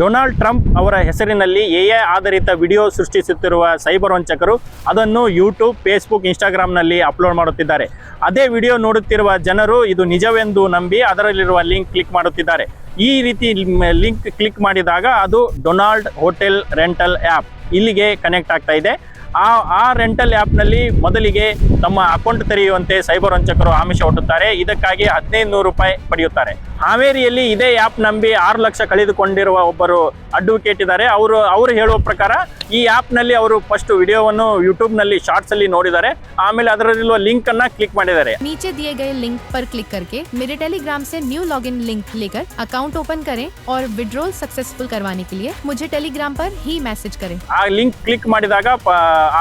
Donald Trump ಅವರ ಹೆಸರಿನಲ್ಲಿ A AI ಆಧಾರಿತ ವಿಡಿಯೋ ಸೃಷ್ಟಿಸುತ್ತಿರುವ ಸೈಬರ್ ವಂಚಕರು ಅದನ್ನು ಯೂಟ್ಯೂಬ್, ಫೇಸ್ಬುಕ್, ಇನ್ಸ್ಟಾಗ್ರಾಮ್ನಲ್ಲಿ ಅಪ್ಲೋಡ್ ಮಾಡುತ್ತಿದ್ದಾರೆ. ಅದೇ ವಿಡಿಯೋ ನೋಡುತ್ತಿರುವ ಜನರು ಇದು ನಿಜವೆಂದು ನಂಬಿ ಅದರಲ್ಲಿರುವ ಲಿಂಕ್ ಕ್ಲಿಕ್ ಮಾಡುತ್ತಿದ್ದಾರೆ. ಈ ರೀತಿ ಲಿಂಕ್ ಕ್ಲಿಕ್ ಮಾಡಿದಾಗ ಅದು ಡೊನಾಲ್ಡ್ ಹೋಟೆಲ್ ರೆಂಟಲ್ ಆ್ಯಪ್ ಇಲ್ಲಿಗೆ ಕನೆಕ್ಟ್ ಆಗ್ತಾ ಇದೆ. ಆ ಆ ರೆಂಟಲ್ ಆ್ಯಪ್ನಲ್ಲಿ ಮೊದಲಿಗೆ ತಮ್ಮ ಅಕೌಂಟ್ ತೆರೆಯುವಂತೆ ಸೈಬರ್ ವಂಚಕರು ಆಮಿಷ ಒಡ್ಡುತ್ತಾರೆ ಇದಕ್ಕಾಗಿ ಹದಿನೈದು ನೂರು ರೂಪಾಯಿ ಪಡೆಯುತ್ತಾರೆ ಹಾವೇರಿಯಲ್ಲಿ ಇದೇ ಆ್ಯಪ್ ನಂಬಿ ಆರು ಲಕ್ಷ ಕಳೆದುಕೊಂಡಿರುವ ಒಬ್ಬರು ಅಡ್ವೊಕೇಟ್ ಇದ್ದಾರೆ ಅವರು ಅವರು ಹೇಳುವ ಪ್ರಕಾರ ಈ ಆ್ಯಪ್ನಲ್ಲಿ ಅವರು ಫಸ್ಟ್ ವಿಡಿಯೋವನ್ನು ಯೂಟ್ಯೂಬ್ನಲ್ಲಿ ಶಾರ್ಟ್ಸಲ್ಲಿ ನೋಡಿದ್ದಾರೆ ಆಮೇಲೆ ಅದರಲ್ಲಿರುವ ಲಿಂಕನ್ನು ಕ್ಲಿಕ್ ಮಾಡಿದ್ದಾರೆ नीचे दिए गए लिंक पर क्लिक करके मेरे टेलीग्राम से न्यू लॉगिन लिंक लेकर अकाउंट ओपन करें और विड्रॉल सक्सेसफुल करवाने के लिए मुझे टेलीग्राम पर ही मैसेज करें ಆ ಲಿಂಕ್ ಕ್ಲಿಕ್ ಮಾಡಿದಾಗ ಪ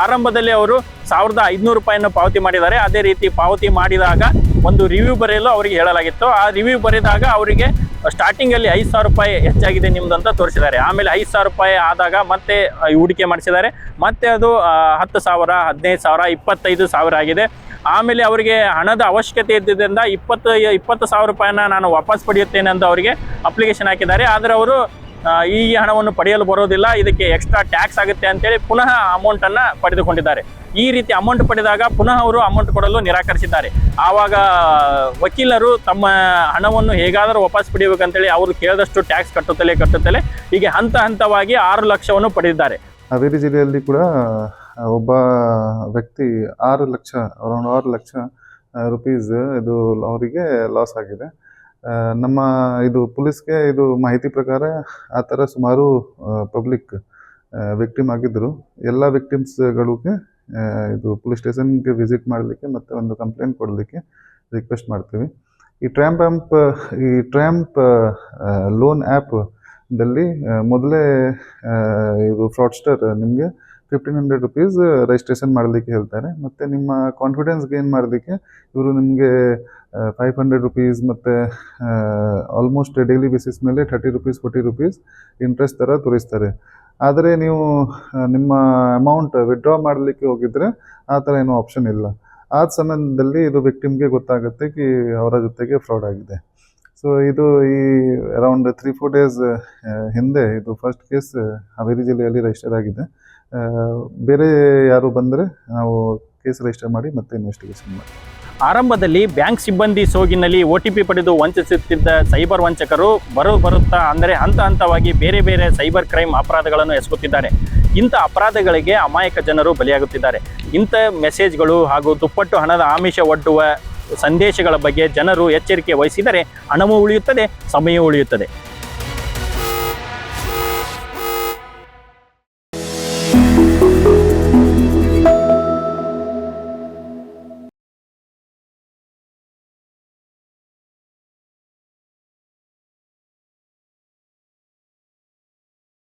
ಆರಂಭದಲ್ಲಿ ಅವರು ಸಾವಿರದ ಐದುನೂರು ರೂಪಾಯಿಯನ್ನು ಪಾವತಿ ಮಾಡಿದ್ದಾರೆ. ಅದೇ ರೀತಿ ಪಾವತಿ ಮಾಡಿದಾಗ ಒಂದು ರಿವ್ಯೂ ಬರೆಯಲು ಅವರಿಗೆ ಹೇಳಲಾಗಿತ್ತು. ಆ ರಿವ್ಯೂ ಬರೆದಾಗ ಅವರಿಗೆ ಸ್ಟಾರ್ಟಿಂಗಲ್ಲಿ ಐದು ಸಾವಿರ ರೂಪಾಯಿ ಹೆಚ್ಚಾಗಿದೆ ನಿಮ್ದು ಅಂತ ತೋರಿಸಿದ್ದಾರೆ. ಆಮೇಲೆ ಐದು ಸಾವಿರ ರೂಪಾಯಿ ಆದಾಗ ಮತ್ತೆ ಹೂಡಿಕೆ ಮಾಡಿಸಿದ್ದಾರೆ. ಮತ್ತೆ ಅದು ಹತ್ತು ಸಾವಿರ, ಹದಿನೈದು ಸಾವಿರ, ಇಪ್ಪತ್ತೈದು ಸಾವಿರ ಆಗಿದೆ. ಆಮೇಲೆ ಅವರಿಗೆ ಹಣದ ಅವಶ್ಯಕತೆ ಇದ್ದಿದ್ದರಿಂದ ಇಪ್ಪತ್ತು ಇಪ್ಪತ್ತು ಸಾವಿರ ರೂಪಾಯಿನ ನಾನು ವಾಪಸ್ ಪಡೆಯುತ್ತೇನೆ ಅಂತ ಅವರಿಗೆ ಅಪ್ಲಿಕೇಶನ್ ಹಾಕಿದ್ದಾರೆ. ಆದರೆ ಅವರು ಈ ಹಣವನ್ನು ಪಡೆಯಲು ಬರೋದಿಲ್ಲ. ಇದಕ್ಕೆ ಎಕ್ಸ್ಟ್ರಾ ಟ್ಯಾಕ್ಸ್ ಆಗುತ್ತೆ ಅಂತೇಳಿ ಪುನಃ ಅಮೌಂಟನ್ನು ಪಡೆದುಕೊಂಡಿದ್ದಾರೆ. ಈ ರೀತಿ ಅಮೌಂಟ್ ಪಡೆದಾಗ ಪುನಃ ಅವರು ಅಮೌಂಟ್ ಕೊಡಲು ನಿರಾಕರಿಸಿದ್ದಾರೆ. ಆವಾಗ ವಕೀಲರು ತಮ್ಮ ಹಣವನ್ನು ಹೇಗಾದರೂ ವಾಪಸ್ ಪಡೆಯಬೇಕಂತೇಳಿ ಅವರು ಕೇಳಿದಷ್ಟು ಟ್ಯಾಕ್ಸ್ ಕಟ್ಟುತ್ತಲೇ ಕಟ್ಟುತ್ತಲೇ ಹೀಗೆ ಹಂತ ಹಂತವಾಗಿ ಆರು ಲಕ್ಷವನ್ನು ಪಡೆದಿದ್ದಾರೆ. ಹಾವೇರಿ ಜಿಲ್ಲೆಯಲ್ಲಿ ಕೂಡ ಒಬ್ಬ ವ್ಯಕ್ತಿ ಆರು ಲಕ್ಷ, ಅರೌಂಡ್ ಆರು ಲಕ್ಷ ರುಪೀಸ್ ಇದು ಅವರಿಗೆ ಲಾಸ್ ಆಗಿದೆ. ನಮ್ಮ ಇದು ಪೊಲೀಸ್ಗೆ ಇದು ಮಾಹಿತಿ ಪ್ರಕಾರ ಆ ಥರ ಸುಮಾರು ಪಬ್ಲಿಕ್ ವಿಕ್ಟಿಮ್ ಆಗಿದ್ದರು. ಎಲ್ಲ ವಿಕ್ಟಿಮ್ಸ್ಗಳಿಗೆ ಇದು ಪೊಲೀಸ್ ಸ್ಟೇಷನ್ಗೆ ವಿಸಿಟ್ ಮಾಡಲಿಕ್ಕೆ ಮತ್ತು ಒಂದು ಕಂಪ್ಲೇಂಟ್ ಕೊಡಲಿಕ್ಕೆ ರಿಕ್ವೆಸ್ಟ್ ಮಾಡ್ತೀವಿ. ಈ ಟ್ರ್ಯಾಂಪ್ ಆ್ಯಂಪ್ ಈ ಟ್ರ್ಯಾಂಪ್ ಲೋನ್ ಆ್ಯಪ್ದಲ್ಲಿ ಮೊದಲೇ ಇದು ಫ್ರಾಡ್ಸ್ಟರ್ ನಿಮಗೆ ಫಿಫ್ಟೀನ್ ಹಂಡ್ರೆಡ್ ರುಪೀಸ್ ರಿಜಿಸ್ಟ್ರೇಷನ್ ಮಾಡಲಿಕ್ಕೆ ಹೇಳ್ತಾರೆ. ಮತ್ತು ನಿಮ್ಮ ಕಾನ್ಫಿಡೆನ್ಸ್ ಗೇನ್ ಮಾಡಲಿಕ್ಕೆ ಇವರು ನಿಮಗೆ ಫೈವ್ ಹಂಡ್ರೆಡ್ ರುಪೀಸ್ ಮತ್ತು ಆಲ್ಮೋಸ್ಟ್ ಡೈಲಿ ಬೇಸಿಸ್ ಮೇಲೆ thirty rupees forty rupees interest ಥರ ತೋರಿಸ್ತಾರೆ. ಆದರೆ ನೀವು ನಿಮ್ಮ ಅಮೌಂಟ್ ವಿಡ್ರಾ ಮಾಡಲಿಕ್ಕೆ ಹೋಗಿದ್ರೆ ಆ ಥರ ಏನೂ ಆಪ್ಷನ್ ಇಲ್ಲ. ಆ ಸಮಯದಲ್ಲಿ ಇದು ವಿಕ್ಟಿಮ್ಗೆ ಗೊತ್ತಾಗುತ್ತೆ, ಕಿ ಅವರ ಜೊತೆಗೆ ಫ್ರಾಡ್ ಆಗಿದೆ. ಸೊ ಇದು ಈ ಅರೌಂಡ್ ತ್ರೀ ಫೋರ್ ಡೇಸ್ ಹಿಂದೆ ಇದು ಫಸ್ಟ್ ಕೇಸ್ ಹಾವೇರಿ ಜಿಲ್ಲೆಯಲ್ಲಿ ರಿಜಿಸ್ಟರ್ ಆಗಿದೆ. ಬೇರೆ ಯಾರು ಬಂದರೆ ನಾವು ಕೇಸ್ ರಿಜಿಸ್ಟರ್ ಮಾಡಿ ಮತ್ತೆ ಇನ್ವೆಸ್ಟಿಗೇಷನ್ ಮಾಡಿ ಆರಂಭದಲ್ಲಿ ಬ್ಯಾಂಕ್ ಸಿಬ್ಬಂದಿ ಸೋಗಿನಲ್ಲಿ ಒ ಟಿ ಪಿ ಪಡೆದು ವಂಚಿಸುತ್ತಿದ್ದ ಸೈಬರ್ ವಂಚಕರು ಬರು ಬರುತ್ತಾ ಅಂದರೆ ಹಂತ ಹಂತವಾಗಿ ಬೇರೆ ಬೇರೆ ಸೈಬರ್ ಕ್ರೈಮ್ ಅಪರಾಧಗಳನ್ನು ಎಸಗುತ್ತಿದ್ದಾರೆ. ಇಂಥ ಅಪರಾಧಗಳಿಗೆ ಅಮಾಯಕ ಜನರು ಬಲಿಯಾಗುತ್ತಿದ್ದಾರೆ. ಇಂಥ ಮೆಸೇಜ್ಗಳು ಹಾಗೂ ದುಪ್ಪಟ್ಟು ಹಣದ ಆಮಿಷ ಒಡ್ಡುವ ಸಂದೇಶಗಳ ಬಗ್ಗೆ ಜನರು ಎಚ್ಚರಿಕೆ ವಹಿಸಿದರೆ ಹಣವೂ ಉಳಿಯುತ್ತದೆ ಸಮಯವೂ ಉಳಿಯುತ್ತದೆ.